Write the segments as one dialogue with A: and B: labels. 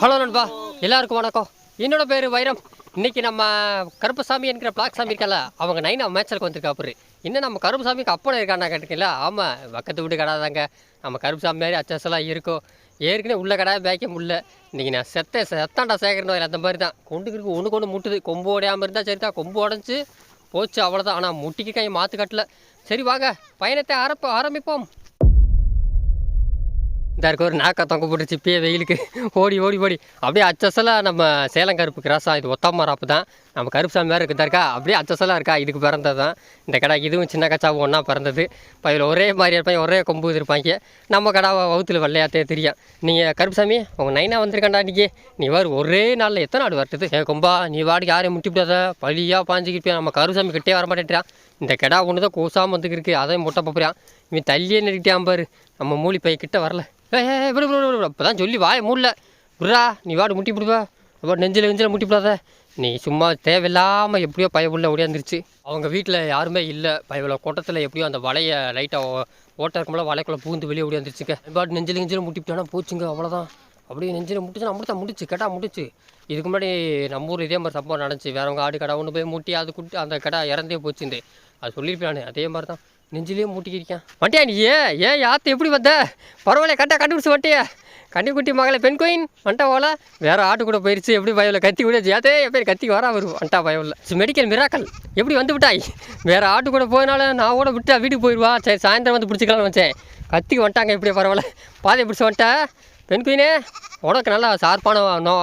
A: Hello நண்பா எல்லாருக்கும் வணக்கம். என்னோட பேர் வைரம். இன்னைக்கு நம்ம கருப்பசாமி என்கிற பிளாக் சாமி இருக்கல அவங்க நைனா மேட்சலுக்கு வந்திருக்காப்புரு இன்னும் நம்ம கருப்புசாமிக்கு அப்பனை இருக்காண்ணா கேட்டுக்கல ஆமாம் பக்கத்து வீட்டு கடாதாங்க நம்ம கருப்புசாமி மாதிரி அச்சசலாக இருக்கும். ஏற்கனவே உள்ள கடை பேக்க முடியல. இன்றைக்கி நான் செத்த செத்தாண்டா சேகரணும் அந்த மாதிரி தான். கொண்டுக்கு ஒன்று கொண்டு முட்டுது. கொம்பு உடையாமல் இருந்தால் சரி தான் கொம்பு உடஞ்சி போச்சு அவ்வளோதான் ஆனால் முட்டிக்கு கையை மாற்று கட்டல. சரி வாங்க பயணத்தை ஆரப்ப ஆரம்பிப்போம். இந்த இருக்க ஒரு நாக்கா தொங்க போட்டுருச்சு இப்பயே வெயிலுக்கு. ஓடி ஓடி ஓடி. அப்படியே அச்சசலாக நம்ம சேலம் கருப்பு கிராஸாக இது ஒத்தமராப்பு தான். நம்ம கருப்பு சாமி வேறு இருக்குதா இருக்கா? அப்படியே அச்சசலாக இருக்கா? இதுக்கு பிறந்தது தான். இந்த கடை இதுவும் சின்ன கச்சாவும் ஒன்றா பிறந்தது. இப்போ இதில் ஒரே மாதிரி இருப்பாங்க ஒரே கொம்பு இருப்பாங்க. நம்ம கடை வவுத்தில் வெள்ளையாத்தே தெரியும். நீங்கள் கருப்புசாமி உங்கள் நைனா வந்திருக்காண்டா இன்றைக்கி நீ வேறு ஒரே நாளில் எத்தனை நாடு வரட்டுது ஏ கொம்பா நீ வாடிக்கு யாரையும் முட்டிவிடாத பழியாக பாஞ்சிக்கிட்டு நம்ம கருப்புசாமி கிட்டே வர இந்த கிடா ஒன்று தான் கூசாமல் வந்துக்கிருக்கு. அதே முட்டை போகிறான் இவன் தள்ளியே நெருக்கிட்டான் பாரு. நம்ம மூலி பைய கிட்ட வரல. ஏ ஏ விடு விடு விடு இப்போ தான் சொல்லி வாய மூடல. விட்றா நீ வாடு முட்டி பிடிப்பா அப்போ நெஞ்சில் நெஞ்சில் முட்டி விடாத நீ சும்மா தேவையில்லாமல் எப்படியோ பய ஓடியாந்துருச்சு. அவங்க வீட்டில் யாருமே இல்லை. பயவில் கூட்டத்தில் எப்படியோ அந்த வலையை லைட்டாக ஓட்ட இருக்கும்போல வலைக்குள்ளே பூந்து வெளியே ஓடியாந்துருச்சுங்க. பாட்டு நெஞ்சில் நெஞ்சில் முட்டிவிட்டானா போச்சுங்க அவ்வளோதான் அப்படியே நெஞ்சில் முட்டிச்சு நம்ம தான் முடிச்சு கேட்டா முடிச்சு இதுக்கு முன்னாடி நம்ம ஊர் இதே மாதிரி சம்பவம் நடந்துச்சு. வேறவங்க ஆடு கடை ஒன்று போய் முட்டி அது குட்டி அந்த கடை இறந்தே போச்சுண்டு. அது சொல்லியிருப்பேன் நான் அதே மாதிரி தான் நெஞ்சிலேயே மூட்டிக்கிருக்கேன். வண்டியா நீ? ஏன் ஏன் யாத்து எப்படி வந்த? பரவாயில்ல கரெக்டாக கண்டுபிடிச்சு வட்டியா கன்னிக்குட்டி மகளை பெண் கோயின் வண்டா போல வேறு ஆட்டு கூட போயிடுச்சு எப்படி பயவில்? கத்தி கூட ஜாத்தே பேர் கத்தி வரா வரும் வண்டா பயவில். மெடிக்கல் மிராக்கல் எப்படி வந்து விட்டாய்? வேறு ஆட்டு கூட போயினால நான் கூட விட்டா வீட்டுக்கு போயிடுவா சரி சாயந்தரம் வந்து பிடிச்சிக்கலாம்னு வச்சேன் கத்திக்கு வந்துட்டாங்க எப்படி பரவாயில்ல. பாதையை பிடிச்சி வந்துட்டா. பெண் குயினே உனக்கு நல்லா சார்பான நோ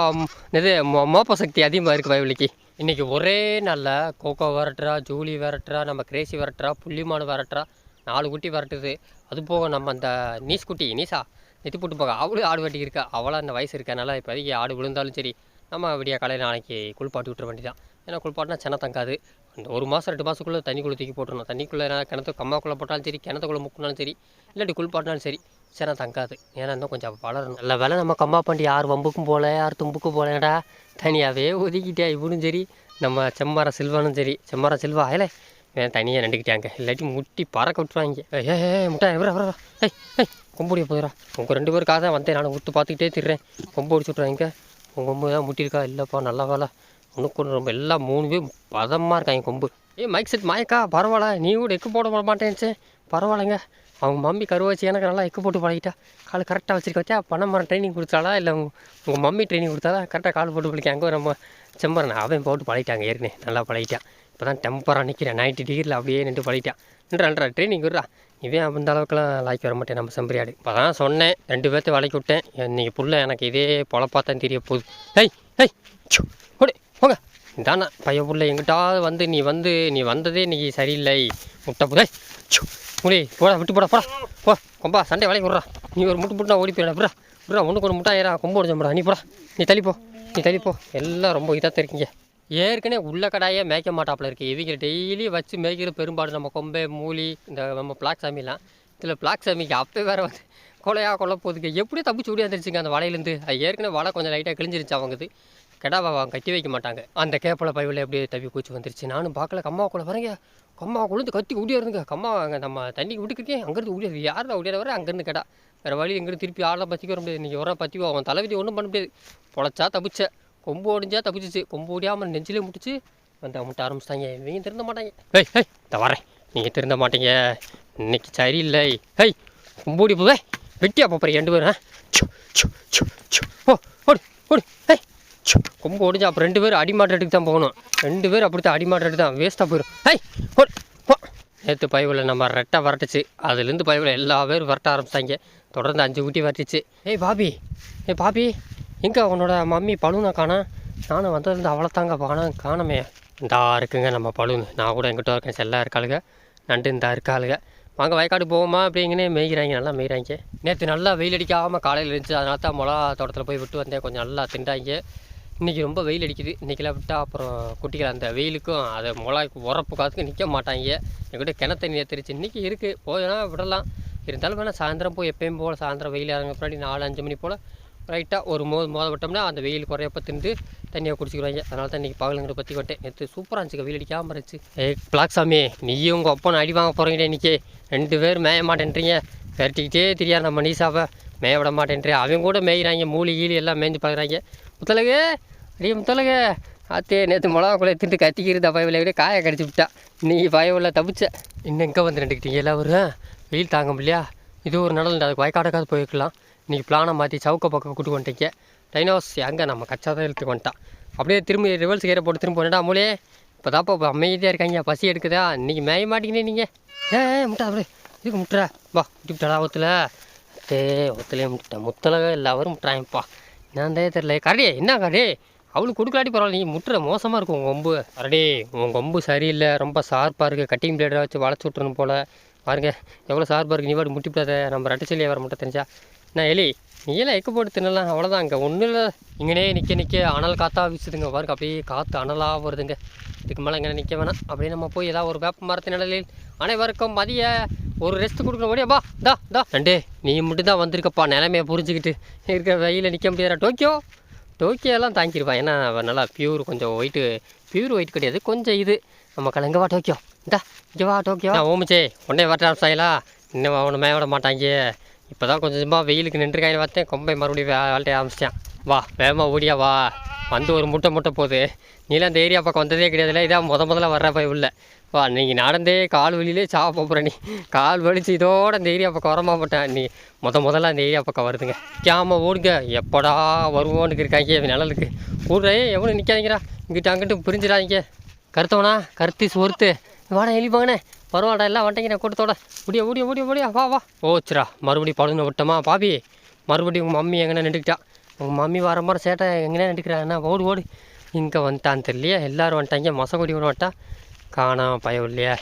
A: இது மோ- மோப்ப சக்தி அதிகமாக இருக்குது பயவலிக்கு. இன்றைக்கி ஒரே நாளில் கோகோ விரட்டுறா ஜூலி விரட்டுறா நம்ம கிரேசி விரட்டுறா புள்ளிமானு விரட்டுறா நாலு குட்டி விரட்டுது. அது போக நம்ம அந்த நீஸ் குட்டி நீசா நெத்தி போட்டு போக அவளும் ஆடு வெட்டி இருக்கா. அவளாக அந்த வயசு இருக்கனால இப்போதைக்கு ஆடு விழுந்தாலும் சரி நம்ம விடிய காலையில் நாளைக்கு குளிப்பாட்டி விட்டுற வேண்டியதான் ஏன்னா குளிப்பாட்டினா சென்னை தங்காது. அந்த ஒரு மாதம் ரெண்டு மாதத்துக்குள்ளே தண்ணிக்குள்ளே தூக்கி போட்டுருணும் தண்ணிக்குள்ளே கிணத்துக்கு கிணத்து கம்மாக்குள்ளே போட்டாலும் சரி கிணத்துக்குள்ளே முக்கினாலும் சரி இல்லாட்டி குளிப்பாட்டினாலும் சரி சென்னை தங்காது. ஏன்னா இன்னும் கொஞ்சம் வளரணும். நல்ல வேலை நம்ம கம்மா பண்ணி யார் வம்புக்கும் போகல யார் தும்புக்கும் போகலடா தனியாகவே ஒதுக்கிட்டே இவனும் சரி நம்ம செம்மர சில்வானும் சரி. செம்மர சில்வா ஆயில வேன் தனியாக நின்றுக்கிட்டாங்க இல்லாட்டி முட்டி பறக்க விட்டுருவாங்க. ஏ முட்டா எவ்வளோ எவ்வளோ ஏய் ஏய் கொம்புடிய போயிடா உங்கள் ரெண்டு பேரும் தான் வந்தேன். நான் விட்டு பார்த்துக்கிட்டே திடுறேன் கொம்பு அடிச்சு விட்றாங்க உங்கள் கொம்பு தான் முட்டியிருக்கா இல்லைப்பா நல்லா வேலை. உனக்கு ஒன்று ரொம்ப எல்லாம் மூணு பேர் பதமாக இருக்காங்க கொம்பு. ஏய் மைக் செட் மாயக்கா பரவாயில்ல. நீ கூட எக்கு போட மாட்டேன்ச்சு பரவாயில்லைங்க. அவங்க மம்மி கருவாச்சு எனக்கு நல்லா எக்கு போட்டு பழகிட்டா. கால் கரெக்டாக வச்சுருக்க வச்சா பணம் மரம் ட்ரைனிங் கொடுத்தாளா இல்லை உங்கள் மம்மி ட்ரைனிங் கொடுத்தாலா கரெக்டாக கால் போட்டு பழிக்க அங்கே நம்ம செம்பரன் அவன் போட்டு பழகிட்டாங்க ஏற்கனவே. நல்லா பழகிட்டான் இப்போ தான் டெம்பராக நிற்கிறேன் நைன்ட்டி டிகிரியில் அப்படியே நின்று பழகிட்டான் நின்றா நின்றா ட்ரைனிங் விட்றா. இவன் அந்த அளவுக்குலாம் லாய்க்கு வர மாட்டேன் நம்ம செம்பரியாடு இப்போ தான் சொன்னேன் ரெண்டு பேர்த்த வளைக்கி விட்டேன். இன்னைக்கு புள்ள எனக்கு இதே பொழப்பாத்தான் தெரிய போகுது. ஹை ஹை சு போங்க. இதானா பையன் பிள்ளை எங்கிட்டாவது வந்து நீ வந்து நீ வந்ததே இன்னைக்கு சரியில்லை. முட்டை புதை முடி போடா விட்டு போடா போடா. போ கொம்பா சண்டை வேலைக்கு விட்றா. நீ ஒரு முட்டு முட்டா ஓடி போயிடா விட்றா. விட்றா ஒன்றுக்கு ஒரு முட்டா ஏறா கொம்பு உடச்சா நீ போடா. நீ தள்ளிப்போ நீ தள்ளிப்போ எல்லாம் ரொம்ப இதாக இருக்கீங்க ஏற்கனவே உள்ள கடாயே மேய்க்க மாட்டாப்புல இருக்குது இவங்க டெய்லி வச்சு மேய்க்கிற பெரும்பாடு நம்ம கொம்பை மூலி இந்த நம்ம பிளாக் சாமிலாம். இதில் பிளாக் சாமிக்கு அப்போ வேற வந்து கொலையாக கொலை போகுதுங்க. எப்படி தப்பிச்சு ஓடியாந்துருச்சுங்க அந்த வலையிலேருந்து. அது ஏற்கனவே வலை கொஞ்சம் லைட்டாக கிழிஞ்சிருச்சு அவங்கது. கெடாவை அவன் கட்டி வைக்க மாட்டாங்க. அந்த கேப்பில் பைவில் அப்படியே தப்பி பூச்சி வந்துருச்சு. நானும் பார்க்கல. கம்மாவுக்குள்ள வரேங்க. கம்மா கொழுந்து கத்தி ஓடியாருங்க கம்மா அங்கே நம்ம தண்ணி விட்டுக்கிட்டேன் அங்கேருந்து ஓடியாது யார் தான் ஓடியாத வர அங்கேருந்து கடா. வேறு வழி எங்கேருந்து திருப்பி ஆளை பற்றிக்க வர முடியாது. இன்றைக்கி வர பற்றி அவன் தலைவிதி ஒன்றும் பண்ண முடியாது. பொழைச்சா தப்பிச்ச கொம்பு ஒடிஞ்சா தப்பிச்சிச்சு. கொம்பு ஒடியாமல் நெஞ்சிலே முட்டிச்சு. வந்து முட்ட ஆரம்பிச்சிட்டாங்க. இவங்க திருந்த மாட்டாங்க. ஹெய் ஹெய் இந்த வரேன். நீங்கள் திருந்த மாட்டீங்க. இன்னைக்கு சரியில்லை. ஹேய் கொம்பு ஓடி போதே வெட்டியா போகிறேன் ரெண்டு பேரும் ஓ ஹேய் சு, கொம்பு ரெண்டு பேரும் அடிமாட்டத்துக்கு தான் போகணும். ரெண்டு பேரும் அப்படித்தான் அடிமாட்டுறதுக்கு தான். வேஸ்ட்டாக போயிடும் ஹை போ. நேற்று பயவில் நம்ம ரெட்டை வரட்டுச்சு. அதுலேருந்து பயவில் எல்லா பேரும் வரட்ட ஆரம்பித்தாங்க தொடர்ந்து அஞ்சு ஊட்டி வரட்டுச்சு. ஏய் பாபி. ஏய் பாபி. எங்கே உன்னோட மம்மி பழுனா காணா? நானும் வந்ததுலேருந்து அவளை தாங்க காணோம் காணமே. இந்தா இருக்குங்க நம்ம பழுனு நான் கூட எங்கிட்ட இருக்கேன். செல்லா இருக்காளுங்க நண்டு இந்தா இருக்காளுங்க வாங்க வயக்காடு போவோமா? அப்படிங்கன்னே மேய்கிறாங்க. நல்லா மேய்கிறாங்க. நேற்று நல்லா வெயில் அடிக்காமல் காலையில் இருந்துச்சு. அதனால தான் மொளா தோட்டத்தில் போய் விட்டு வந்தேன். கொஞ்சம் நல்லா திண்டாங்க. இன்றைக்கி ரொம்ப வெயில் அடிக்குது. இன்றைக்கெல்லாம் விட்டால் அப்புறம் குட்டிகள் அந்த வெயிலுக்கும் அதை முளாய்க்கு உரப்பு காத்துக்கு நிற்க மாட்டாங்க. என்கிட்ட கிணத்தண்ணி ஏற்றிருச்சு இன்றைக்கி இருக்குது போதுனா விடலாம். இருந்தாலும் வேணால் சாயந்தரம் போய் எப்பயும் போல் சாயந்தரம் வெயில் இறங்க பின்னாடி நாலு அஞ்சு மணி போல் ரைட்டாக ஒரு மோது மோத விட்டோம்னா அந்த வெயில் குறையப்ப தின்று தண்ணியை குடிச்சிக்கிறாங்க அதனால தான் இன்றைக்கி பகலுங்கிற பற்றி விட்டேன் நேற்று சூப்பராக இருந்துச்சு. வெயில் அடிக்காமல் இருந்துச்சு. ஏ பிளாக் சாமி நீயும் உங்கள் அப்பா அடி வாங்க போகிறீங்க இன்றைக்கி ரெண்டு பேர் மேய மாட்டேன்றீங்க. விரட்டிக்கிட்டே தெரியாது நம்ம நீசாவை. மேய விட மாட்டேன்றேன் அவங்க கூட மேய்கிறாங்க மூலி கீழி எல்லாம் மேய்ஞ்சு பார்க்குறாங்க முத்தலகு அடியும் முத்தலகு ஆத்தே நேற்று மிளகா குலையை திட்டு கத்திக்கிறது பயவில் விட காயை கடிச்சு விட்டா. இன்றைக்கி பயவில் தப்பிச்ச. இன்னும் எங்கே வந்து நின்றுக்கிட்டீங்க எல்லாரும் வெயில் தாங்க முடியலையா இது ஒரு நடல் அதுக்கு வயக்காடக்காவது போயிருக்கலாம் இன்றைக்கி பிளானை மாற்றி சவுக்க பக்கம் கூட்டு வந்துட்டீங்க. டைனோஸ் எங்கே? நம்ம கச்சா தான் வந்துட்டான். அப்படியே திரும்பி ரிவல்ஸ் கீரை போட்டு திரும்ப வேண்டாம் மூலே இப்போ தாப்பா இப்போ அமைதியாக இருக்காங்க. பசி எடுக்குதா? இன்றைக்கி மேய மாட்டீங்கன்னே நீங்கள் ஏ முட்டா அப்படியே. இதுக்கு முட்டுறா. வா முட்டி ஒத்துல. தே ஒத்துலேயே முட்டேன் முத்தலக எல்லாரும் முட்டுறாங்கப்பா. என்னந்தே தெரில கரடி என்ன கரடி? அவளுக்கு கொடுக்கலாட்டி பரவாயில்ல. நீ முட்டுற மோசமாக இருக்கும் உங்கள் கொம்பு. அரடே உன் கொம்பு சரியில்லை. ரொம்ப ஷார்ப்பாக இருக்குது கட்டிங் பிளேடாக வச்சு வளைச்சி விட்றணும் போல். பாருங்க எவ்வளோ ஷார்ப்பாக இருக்குது நீ பாட்டு முட்டி விடாத நம்ம ரெட்டச்சலியை வர மட்டும் தெரிஞ்சா நான் எலி நீ எல்லாம் எக்கு போட்டு தின்னலாம். அவ்வளோதான் அங்கே. ஒன்றும் இல்லை. இங்கனே நிற்க நிற்க அனல் காற்றா வீசுதுங்க. பாருங்க அப்படியே காற்று அனலாக வருதுங்க. இதுக்கு மேலே இங்கே நிற்க வேணாம். அப்படியே நம்ம போய் ஏதாவது ஒரு வேப்ப மரத்து நிழலில் அனைவருக்கும் மதிய ஒரு ரெஸ்ட் கொடுக்கணும். முடியாப்பா தா தா. ரெண்டே நீ மட்டும் தான் வந்திருக்கப்பா. நிலைமையை புரிஞ்சுக்கிட்டு. இருக்கிற வெயிலில் நிற்க முடியாதா டோக்கியோ. டோக்கியோலாம் தாங்கியிருப்பான் ஏன்னா அவன் நல்லா பியூர் கொஞ்சம் ஒயிட்டு பியூர் ஒயிட் கிடையாது. கொஞ்சம் இது. நம்ம கலங்க வா டோக்கியோ. இந்தா இங்கே வா டோக்கியோ. ஓமிச்சே உடனே வர ஆரம்பிச்சாங்களா இன்னும் அவனை மேய விட மாட்டாங்க. இப்போ தான் கொஞ்சம் கொஞ்சமாக வெயிலுக்கு நின்றுருக்காங்க பார்த்தேன். கொம்பை மறுபடியும் வே ஆரம்பிச்சிட்டேன். வா வேகமாக ஓடியா வா. வந்து ஒரு முட்டை முட்டை போகுது. நீலாம் அந்த ஏரியா பக்கம் வந்ததே கிடையாதுல்ல இதான் முத முதல்ல வர்ற போய் உள்ள. வா நீங்கள் நடந்தே கால் வழியிலே சாவ போகிற நீ. கால் வலிச்சு இதோட இந்த ஏரியா பக்கம் வரமா போட்டேன் நீ முத முதல்ல அந்த ஏரியா பக்கம் வருதுங்க. நிற்காம ஓடுங்க. எப்படா வருவோன்னு இருக்காங்க நிழலுக்கு. ஓடுறே எவனும் நிற்காதீங்கடா இங்கிட்ட அங்கிட்டு பிரிஞ்சிடாதீங்க. கருத்தவனா? கருத்தி சொருத்து வாடா எலி பரவாயில்ல எல்லாம் வந்துட்டீங்க கூட்டத்தோட முடிய முடிய முடிய முடியா. வா வா. ஓச்சுரா மறுபடியும் பழுன விட்டோமா பாபி? மறுபடியும் உங்கள் மம்மி எங்கன்னா நின்றுக்கிட்டா. உங்கள் மம்மி வர மாதிரி சேட்டை எங்கேனா நடிக்கிறாங்கன்னா ஓடு ஓடு. இங்கே வந்துட்டான்னு தெரியலையே. எல்லாரும் வந்துட்டாங்க. மசகொடி விட மாட்டா காணாம் பயம் இல்லையா.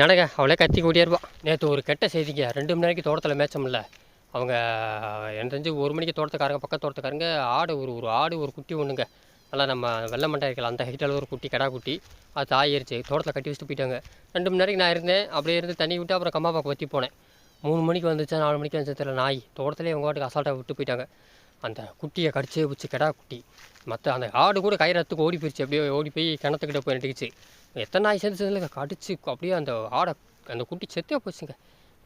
A: நடங்க அவளே கத்தி கூட்டியே நேற்று ஒரு கெட்ட செய்திங்க. ரெண்டு மணி நேரத்துக்கு தோட்டத்தில் மேய்ச்சோம்ல அவங்க எனக்கு தெரிஞ்சு ஒரு மணிக்கு தோட்டத்துக்காரங்க பக்கத்து தோட்டத்துக்காரங்க ஆடு ஒரு ஒரு ஆடு ஒரு குட்டி ஒன்றுங்க நல்லா நம்ம வெள்ளை மண்டை இருக்கலாம் அந்த ஹைட்டில் ஒரு குட்டி கடா குட்டி அது தாயிருச்சு தோட்டத்தில் கட்டி வச்சுட்டு போயிட்டாங்க. ரெண்டு மணி நேரம் நான் இருந்தேன். அப்படியே இருந்து தண்ணி விட்டு அப்புறம் கம்மா பாக்க வற்றி போனேன். மூணு மணிக்கு வந்துச்சா நாலு மணிக்கு வந்துச்சு தெரியல. நாய் தோட்டத்திலே எங்கள் வாட்டுக்கு அசால்ட்டாக விட்டு போயிட்டாங்க. அந்த குட்டியை கடிச்சே பிடிச்சி கிடா குட்டி. மற்ற அந்த ஆடு கூட கயிறத்துக்கு ஓடி போயிடுச்சு அப்படியே ஓடி போய் கிணத்துக்கிட்ட போய் நட்டுக்குச்சு எத்தனை நாய் சேர்ந்துச்சதுல கடிச்சு அப்படியே அந்த ஆடை அந்த குட்டி செத்தே போச்சுங்க.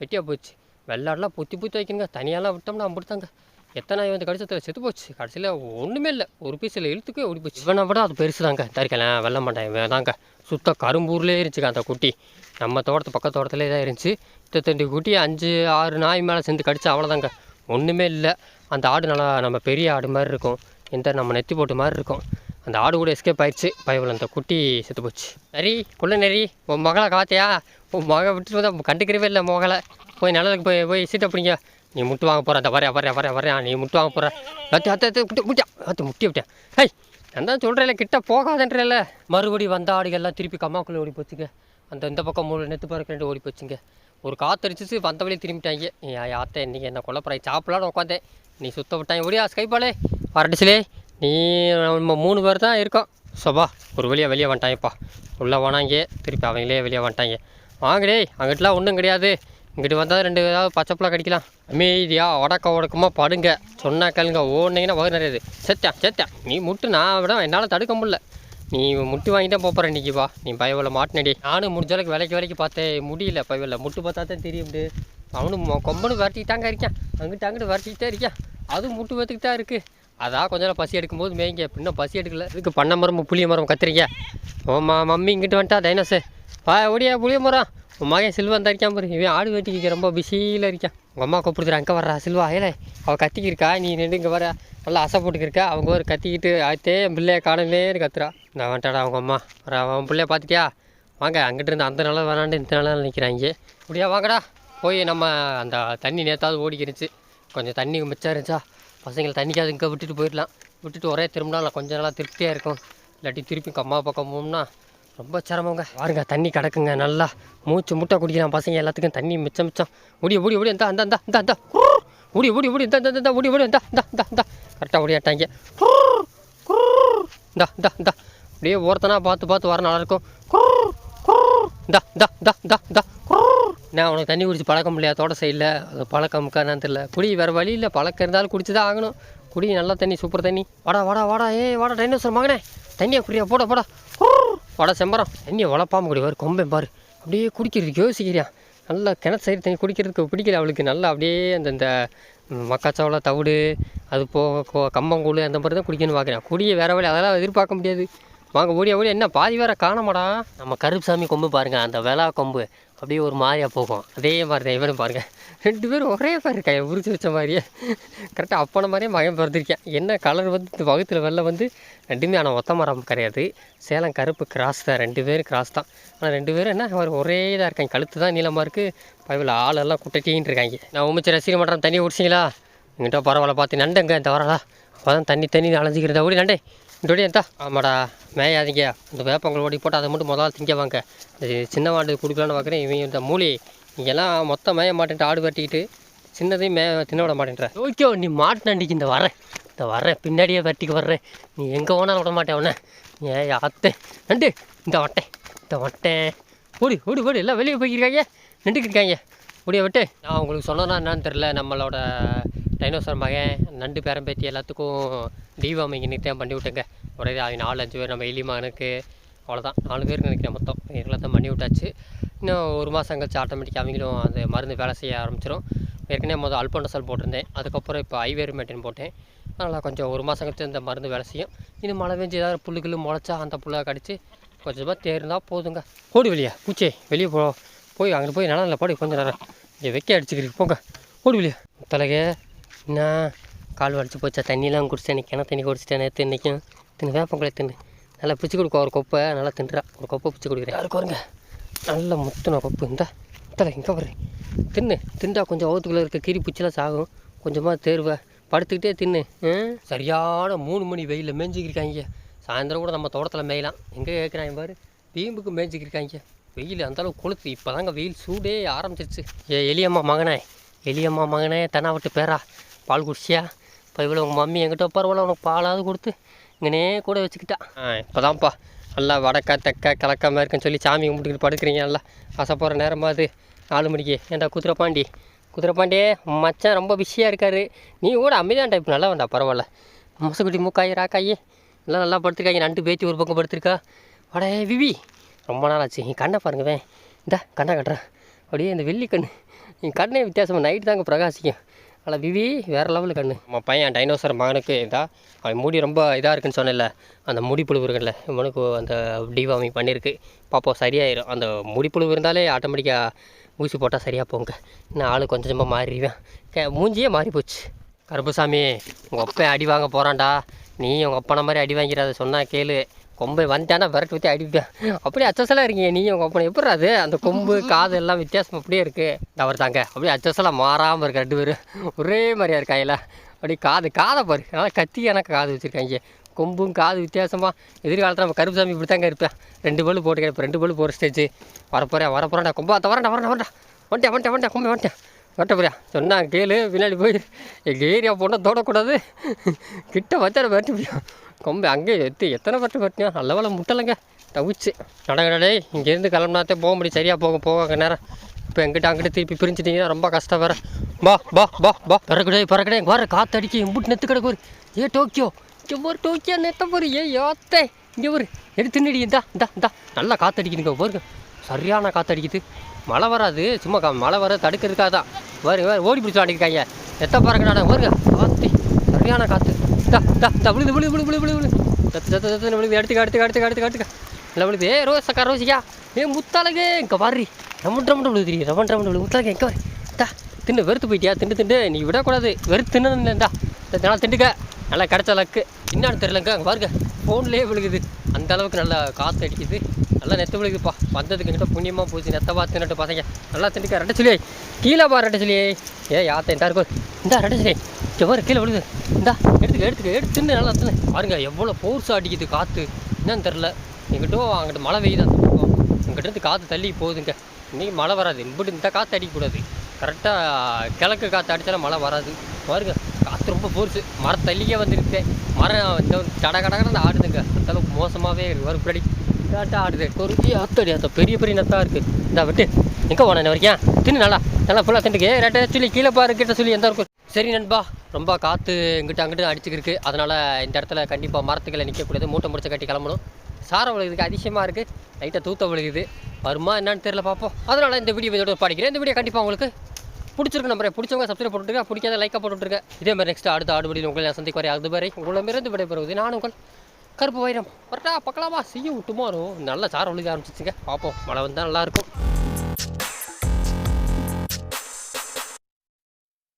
A: வெட்டியாக போச்சு. வெள்ளாடெலாம் பொத்தி பொத்தி வைக்கணுங்க. தனியாலாம் விட்டோம்னா அப்படித்தாங்க. எத்தனை நாய் வந்து கடிச்சத்தில் செத்து போச்சு. கடைசியில் ஒன்றுமே இல்லை. ஒரு பீஸில் இழுத்துக்கே ஓடி போச்சு. இவனை விட அது பெருசு தாங்க தரிக்கலாம் வெள்ள மாட்டேன். தாங்க சுத்த கரும்பூர்லேயே இருந்துச்சுங்க அந்த குட்டி. நம்ம தோட்டத்து பக்கத்து தோட்டத்துலேயே தான் இருந்துச்சு. இருபத்தெண்டு குட்டி அஞ்சு ஆறு நாய் மேலே சேர்ந்து கடிச்சு அவ்வளோதாங்க ஒன்றுமே இல்லை. அந்த ஆடு நல்லா நம்ம பெரிய ஆடு மாதிரி இருக்கும். இந்த நம்ம நெத்தி போட்டு மாதிரி இருக்கும். அந்த ஆடு கூட எஸ்கேப் ஆயிடுச்சு. பயவில் அந்த குட்டி செத்து போச்சு. நரி குள்ள நரி உன் மகளை காத்தியா? உன் மகளை விட்டுட்டு வந்து கண்டுக்கிறவே இல்லை மகளை போய் நிலத்துக்கு போய் போய் சீட்டை பிடிங்க. நீ முட்டு வாங்க போகிற அந்த வரையா வரையா வரையா வரையா நீ முட்டு வாங்க போகிற அத்து அத்து அத்து முட்டி முட்டியா அத்து முட்டி விட்டேன் ஹை நான் தான் சொல்கிறேன் கிட்ட போகாதன்றல மறுபடி வந்த ஆடுகள்லாம் திருப்பி கம்மாக்குள்ளே ஓடி போச்சுங்க. அந்த இந்த பக்கம் மூணு நெத்து பறக்க ரெண்டு ஓடி போச்சுங்க. ஒரு காத்தடிச்சிச்சு வந்த வழியே திரும்பிட்டாங்க. என் யாத்தை இன்னைக்கு என்ன கொல்ல போகிறாய் சாப்பிடலான்னு உட்காந்தேன் நீ சுத்த விட்டாங்க ஓடியா ஸ்கைப்பாலே வரடிச்சிலே. நீ நம்ம மூணு பேர் தான் இருக்கோம். சோபா ஒரு வழியாக வெளியே வந்துட்டாங்கப்பா. உள்ளே போனாங்க. திருப்பி அவங்களே வெளியே வந்துட்டாங்க. வாங்கடே அங்கிட்டலாம் ஒன்றும் கிடையாது. இங்கிட்டு வந்தால் ரெண்டு ஏதாவது பச்சைப்பழம் கடிக்கலாம். அமைதியாக உடக்க உடக்கமாக படுங்க. சொன்னா கேளுங்க. ஓடுனீங்கன்னா வகு நிறையாது. செத்தேன் செத்தேன் நீ முட்டு நான் விட என்னால் தடுக்க முடியல. நீ முட்டு வாங்கி தான் போகிற இன்றைக்கிப்பா நீ பயவில் மாட்டினடி. நானும் முடிஞ்ச அளவுக்கு விலைக்கு விலைக்கு பார்த்தேன் முடியல பயவில். முட்டு பார்த்தா தான் தெரியும் அவனும் மொ- கொம்பனு விரட்டிட்டாங்க இருக்கான். அங்கிட்டு அங்கிட்டு விரட்டிக்கிட்டே இருக்கான். அதுவும் முட்டு பார்த்துக்கிட்டு தான் இருக்குது அதான் கொஞ்ச நேரம் பசி எடுக்கும்போது மேய்ங்க. இன்னும் பசி எடுக்கல. இதுக்கு பண்ண மரம் புளிய மரம் கத்திரிங்க ஓமா மம்மி இங்கிட்டு வந்துட்டா டைனோஸு பா ஓடியா புளிய மரம். உன் மகன் சில்வா தான் இருக்கான் பாரு. இவன் ஆடு வெட்டிக்கு ரொம்ப பிஸியில் இருக்கான். உங்கள் அம்மா கூப்பிடுறா அங்கே வர்றா சில்வா. ஏலே அவள் கத்திக்கிருக்கா. நீ நின்று இங்கே வர நல்லா அசை போட்டுக்கிருக்கா. அவங்க ஒரு கத்திக்கிட்டு ஆத்தே என் பிள்ளைய காணலேன்னு கத்துறா. நான் வேண்டாடா அவங்க அம்மா. அவன் பிள்ளைய பார்த்துட்டியா? வாங்க அங்கிட்டு இருந்து அந்த நாளாக வேணாண்டு இந்த நாளாக நிற்கிறாங்க இப்படியா வாங்கடா. போய் நம்ம அந்த தண்ணி நேற்றாவது ஓடிக்கிருச்சு கொஞ்சம் தண்ணி மிச்சம் இருந்துச்சா? பசங்களை தண்ணிக்காவது இங்கே விட்டுட்டு போயிடலாம். விட்டுட்டு ஒரே திரும்பினா கொஞ்சம் நல்லா திருப்தியாக இருக்கும். இல்லாட்டி திருப்பி கம்மா பக்கம் போகணும்னா ரொம்ப சிரமங்க. பாருங்க தண்ணி கிடக்குங்க நல்லா. மூச்சு முட்டை குடிக்கிறான் பசங்க எல்லாத்துக்கும். தண்ணி மிச்சம் மிச்சம். முடிய ஓடி ஓடி இந்த அந்த அந்த அந்த ஓடி ஓடி ஓடி இந்த இந்த இந்த ஓடி ஓடி இந்த இந்த இந்த இந்த. கரெக்டாக ஓடியாட்டாங்க. இந்த இந்த இந்த. அப்படியே ஒருத்தனாக பார்த்து பார்த்து வர நல்லா இருக்கும். இந்த இந்த இந்த இந்த நான் உனக்கு தண்ணி குடிச்சு பழக்கம் இல்லையா? தோட்ட சைடில். அது பழக்கம் என்னன்னு தெரியல. குடி வேறு வழி இல்லை. பழக்கம் இருந்தாலும் குடிச்சு தான் ஆகணும். குடி நல்ல தண்ணி சூப்பர் தண்ணி. வாடா வாடா வாடா. ஏ வாடா டைனோசர் மகனே. தண்ணியை குடியா? போட போடா. வாடா செம்பரம். தண்ணியை வளர்ப்பாம குடி பாரு கொம்பேன் பாரு. அப்படியே குடிக்கிறதுக்கு யோசிக்கிறியா? நல்லா கிணத்து சைடு தண்ணி குடிக்கிறதுக்கு பிடிக்கல அவளுக்கு. நல்லா அப்படியே அந்த இந்த மக்காச்சோளம் தவிடு அது போக கம்பங்கூழ் அந்த மாதிரி தான் குடிக்கணும்னு பார்க்குறேன். குடியை வேறு வழி அதெல்லாம் எதிர்பார்க்க முடியாது. வாங்க ஓடியா ஓடியா. என்ன பாதி வேற காணமாடா? நம்ம கருப்புசாமி கொம்பு பாருங்கள் அந்த வெலா கொம்பு. அப்படியே ஒரு மாதிரியாக போகும். அதே மாதிரி தான் இவனும் பாருங்கள் ரெண்டு பேரும் ஒரே மாதிரி இருக்காங்க உரிச்சு வச்ச மாதிரியே. கரெக்டாக அப்பனை மாதிரியே மகன் பிறந்திருக்கேன். என்ன கலர் வந்து இந்த வகுத்தில் வெள்ளை வந்து ரெண்டுமே ஆனால் ஒத்த மரம் கிடையாது. சேலம் கருப்பு கிராஸ் தான் ரெண்டு பேரும் கிராஸ் தான். ஆனால் ரெண்டு பேரும் என்ன ஒரு ஒரே இதாக இருக்காங்க. கழுத்து தான் நீளமாக இருக்குது பைபிள் ஆளெல்லாம் குட்டட்டின்னு இருக்காங்க. நான் உமிச்சு ரசிக்க மாட்டேன் தண்ணி குடிச்சிங்களா? எங்கிட்ட பரவாயில்ல பார்த்து நண்டங்க இந்த வரலா. அப்போ தான் தண்ணி தண்ணி அலைஞ்சிக்கிறதா? ஓடி நண்டே. இந்தோடி எந்தா ஆமாடா மேயாதீங்க இந்த வேப்பங்கள் ஓடி போட்டு அதை மட்டும் முதல்ல திங்க வாங்க. இந்த சின்ன மாடு கொடுக்கலான்னு பார்க்குறேன் இவன் இந்த மூலி இங்கெல்லாம் மொத்தம் மேய மாட்டேன்ட்டு ஆடு வெட்டிக்கிட்டு சின்னதையும் மே தின்ன விட மாட்டேன்ற. ஓகே நீ மாட்டு நண்டிக்கு இந்த வரேன் இந்த வரேன் பின்னாடியே வெட்டிக்கு வர்றேன் நீ எங்கே போனாலும் விட மாட்டேன் உன்னை ஏ அத்தை நண்டு இந்த வட்டேன் இந்த வட்டேன் ஓடி ஓடி ஓடி எல்லாம் வெளியே போய்க்கிருக்காங்க. நின்றுக்கிட்டு இருக்காங்க ஓடிய விட்டு. நான் உங்களுக்கு சொன்னேன்னா என்னன்னு தெரில நம்மளோட டைனோசர் மகன். நண்டு பேரம்பேத்தி எல்லாத்துக்கும் தீபாவளி அமைக்க தான் பண்ணி விட்டேங்க. ஒரே அவங்க நாலு அஞ்சு பேர் நம்ம எலிமானுக்கு அவ்வளோதான் நாலு பேருக்கு நினைக்கிறேன் மொத்தம். எல்லாத்தையும் பண்ணி விட்டாச்சு. இன்னும் ஒரு மாதம் கழிச்சு ஆட்டோமேட்டிக்காக அவங்களும் அந்த மருந்து வேலை செய்ய ஆரம்பிச்சிடும் ஏற்கனவே முதல் அல்பண்டசால் போட்டிருந்தேன். அதுக்கப்புறம் இப்போ ஐவேர் மெட்டின் போட்டேன். அதனால் கொஞ்சம் ஒரு மாதம் கழிச்சு இந்த மருந்து வேலை செய்யும். இன்னும் மழை பெஞ்சு ஏதாவது புல்லுக்குள்ளு முளைச்சா அந்த புல்லாக கடிச்சு கொஞ்சமாக தேர்ந்தால் போதுங்க. ஓடி வெளியே. பூச்சே வெளியே போ. போய் அங்கே போய் நல்லா இல்லை போடி கொஞ்சம் நேரம். இங்கே வைக்க அடிச்சுக்கிறீங்க போங்க. ஓடி வெளியே. தலைகே என்ன? கால் வலிச்சு போச்சா? தண்ணியெலாம் குடிச்சிட்டேன் கிண தண்ணி குடிச்சிட்டேன். நேற்று இன்றைக்கும் தின்னு வேப்பங்களை தின்னு. நல்லா பிச்சு கொடுக்க ஒரு கொப்பை. நல்லா தின்றா. ஒரு கொப்பை பிச்சு கொடுக்குறேன். யாருக்கு வருங்க நல்ல முத்துன கொப்பு. இந்த தலை இங்கே வர்றேன் தின்னு. தின்றா கொஞ்சம் வகுத்துக்குள்ளே இருக்க கீரி பிச்சிலாம் சாகும். கொஞ்சமாக தேர்வை. படுத்துக்கிட்டே தின்னு? சரியான மூணு மணி வெயிலில் மேய்ஞ்சிக்கிருக்காங்க சாயந்தரம் கூட நம்ம தோட்டத்தில் மேயலாம். எங்கே கேட்குறாங்க பாரு? வீம்புக்கு மேய்ஞ்சிக்கிருக்காங்க வெயில் அந்தளவு கொளுத்து. இப்போ தாங்க வெயில் சூடே ஆரம்பிச்சிருச்சு. ஏ எலியம்மா மகனே. எலியம்மா மகனே தென்னா விட்டு பேரா. பால் குடிச்சியா? இப்போ இவ்வளோ உங்கள் மம்மி எங்கிட்ட பரவாயில்ல உனக்கு பாலாவது கொடுத்து இங்கனே கூட வச்சுக்கிட்டா. ஆ இப்போதான்ப்பா. நல்லா வடக்கா தெக்கா கிழக்காம இருக்குன்னு சொல்லி சாமி கும்பிட்டுக்கிட்டு படுக்கிறீங்க. நல்லா ஆசைப்படுற நேரமா அது நாலு மணிக்கு. ஏன்டா குதிரைப்பாண்டி? குதிரைப்பாண்டி மச்சான் ரொம்ப பிஸியாக இருக்காரு. நீ கூட அமைதியான டைப் நல்லா வேண்டா பரவாயில்ல. முசக்குட்டி மூக்காயி ராக்காயி. எல்லாம் நல்லா படுத்துருக்காங்க. நண்டு பேச்சு ஒரு பக்கம் படுத்துருக்கா. அடே விவி. ரொம்ப நாள் ஆச்சு என் கண்ணை பாருங்க வே இந்தா கண்ணை கட்டுறேன். அப்படியே இந்த வெள்ளி கண் என் கண்ணே வித்தியாசமாக நைட்டு தாங்க பிரகாசிக்கும். ஆனால் விவி வேறு லெவலு கண்ணு. நம்ம பையன் டைனோசர் மகனுக்கு இதான் அவன் முடி ரொம்ப இதாக இருக்குன்னு சொன்னேன்ல. அந்த முடி புழு இருக்குல்ல இவனுக்கு அந்த டிவாமி பண்ணியிருக்கு பாப்போம் சரியாயிரும். அந்த முடி புழுவு இருந்தாலே ஆட்டோமேட்டிக்காக ஊசி போட்டால் சரியாக போங்க. நான் ஆள் கொஞ்சம் கொஞ்சமாக மாறிடுவேன். கே மூஞ்சியே மாறி போச்சு. கருப்புசாமி உங்கள் அப்பன் அடி வாங்க போகிறான்டா நீ உங்கள் அப்பனை மாதிரி அடி வாங்கிறாத சொன்னால் கேளு. கொம்பை வந்துட்டானா விரட்டி ஊற்றி அடிப்பேன் அப்படியே அச்சசலாக இருக்கீங்க நீங்கள் உங்கள் அப்பனை எப்படி அது? அந்த கொம்பு காது எல்லாம் வித்தியாசம் அப்படியே இருக்குது அவர் தாங்க. அப்படியே அச்சசலாக மாறாமல் இருக்க ரெண்டு பேரும். ஒரே மாதிரியா இருக்காங்கள அப்படியே காது காதை பாரு. அதனால் கத்தி எனக்கு காது வச்சுருக்காங்க. கொம்பும் காது வித்தியாசமாக எதிர்காலத்தில் நம்ம கருப்புசாமி இப்படி தாங்க இருப்பேன். ரெண்டு பல்லு போட்டுக்கிறேன். இப்போ ரெண்டு பல்லு போகிற ஸ்டேஜ் வரப்போறேன் வரப்போறேன்டா. கொம்பா வரேன் வரேன் வரேன் வரேன்டா. வந்துட்டேன் வந்துட்டேன் வந்துட்டேன். கொம்பை வந்துட்டேன். வரட்ட சொன்னாங்க கேளு. பின்னாடி போய் எங்கள் ஏரியா போனால் தோடக்கூடாது. கிட்ட வச்சாட வரட்டு கொம்பு அங்கேயே எத்து எத்தனை பட்டு பட்டியா நல்ல வேலை முட்டலைங்க. தவிச்சு. நடக்கடே இங்கேருந்து கிளம்புனாத்தே போக முடியும். சரியாக போக போக நேரம் இப்போ எங்கிட்ட அங்கிட்ட திருப்பி பிரிஞ்சிட்டிங்கன்னா ரொம்ப கஷ்டம் வேறு. பா பா பா பா பறக்கடே பறக்கடே வர காத்தடிக்கி இம்புட்டு நெத்து கிடக்கு ஒரு. ஏ டோக்கியோ. இங்கே ஒரு டோக்கியோ நெத்த போரு. ஏ யோத்தே. இங்கே ஒரு எடுத்து நடி இந்தா இந்தா இந்தா. நல்லா காற்றடிக்குதுங்க பாருங்க. சரியான காற்றடிக்குது மழை வராது. சும்மா மழை வர தடுக்கிறதுக்காக தான் வரு வேறு ஓடி பிடிச்சி வாண்டிருக்காங்க எத்த பறக்கடா போருங்க. காத்து சரியான காற்று டா தா டா விழுது விழுது விழு விழு விழு விழு தத்து தத்து தத்து விழுது அடுத்துக்க அடுத்துக்க அடுத்துக்க அடுத்துக்க அடுத்துக்க இல்லை விழுது ஏ சக்கா ரோசிக்கா ஏ முத்தாளகே இங்கே பாரு. ரமன் ரமன் விழுது தெரியும் ரமன் ரமன் விழுது. முத்தாளகே எங்கே வரு டா தின்னு வெறுத்து போயிட்டியா? திண்டு திண்டு நீ விடக்கூடாது. வெறுத்து தின்னுடா நல்லா திண்டுக்க நல்லா கிடைச்ச லக்கு. என்னன்னு தெரிலங்க அங்கே பாருங்க. ஃபோன்லேயே விழுகுது. அந்த அளவுக்கு நல்லா காற்று அடிக்குது நல்லா நெத்து விழுதுப்பா வந்ததுக்கு எங்கிட்ட புண்ணியமாக போச்சு நெத்த பார்த்து தின்னுட்டு பசங்க. நல்லா திண்டுக்க ரெட்ட சொல்லியே கீழே பா ரெட்ட சொல்லியே ஏ யாத்த இந்த இருக்கும் இந்தா ரெட்ட சொல்லியே எவ்வளோ கீழே விழுது இந்தா எடுத்துக்க எடுத்துக்க எடுத்துன்னு நல்லா தின்னு. பாருங்க எவ்வளோ ஃபோர்ஸ் அடிக்குது காற்று என்னன்னு தெரில எங்கிட்டோ அங்கிட்ட மழை பெய்யுது அந்த பக்கம். இங்கிட்டேருந்து காற்று தள்ளி போகுதுங்க. இன்றைக்கி மழை வராது. இப்படி இந்த காற்று அடிக்கக்கூடாது. கரெக்டாக கிழக்கு காற்று அடித்தாலும் மழை வராது. பாருங்க காற்று ரொம்ப போர்ஸு மரம் தள்ளியே வந்துருக்கு மரம் இந்த கட கட ஆடுதுங்க அந்தளவுக்கு மோசமாகவே இருக்கு. வரும் பின்னாடி இதாட்டம் ஆடுது. ஒரு ஆத்தடி அந்த பெரிய பெரிய நத்தா இருக்குது இந்த விட்டு. எங்கே போனேன் என்ன வரைக்கும்? தின்னு நல்லா. நல்லா ஃபுல்லாக தின்னுக்கு. ரெட்டை சொல்லி கீழே பாரு கிட்ட சொல்லி எந்த இருக்கும்? சரி நண்பா ரொம்ப காற்று இங்கிட்ட அங்கிட்டு அடிச்சுக்கிருக்கு. அதனால் இந்த இடத்துல கண்டிப்பாக மரத்துக்களை நிற்கக்கூடாது மூட்டை முடிச்சு கட்டி கிளம்பணும். சாரம் விழுகுதுக்கு அதிசயமாக இருக்குது லைட்டாக தூத்த விழுகுது. வருமா என்னன்னு தெரியல பார்ப்போம் அதனால் இந்த வீடியோ இதோட படிக்கிறேன். இந்த வீடியோ கண்டிப்பாக உங்களுக்கு பிடிச்சிருக்கு நம்ம பிடிச்சவங்க சப்ஸ்கிரைப் போட்டுருக்கேன் பிடிக்காத லைக்காக போட்டுருக்கேன் இதே மாதிரி நெக்ஸ்ட் அடுத்த ஆடுபடியில் உங்களை சந்திக்கு வரை அது மாதிரி உங்களிடமிருந்து விடைபெறுவது நான் உங்கள் கருப்பு வைரம். வரட்டா பார்க்கலாமா செய்யும் டுமாரோ நல்ல சாரம் ஒழுக ஆரம்பிச்சிச்சுங்க. பார்ப்போம் மழை வந்தால் நல்லாயிருக்கும்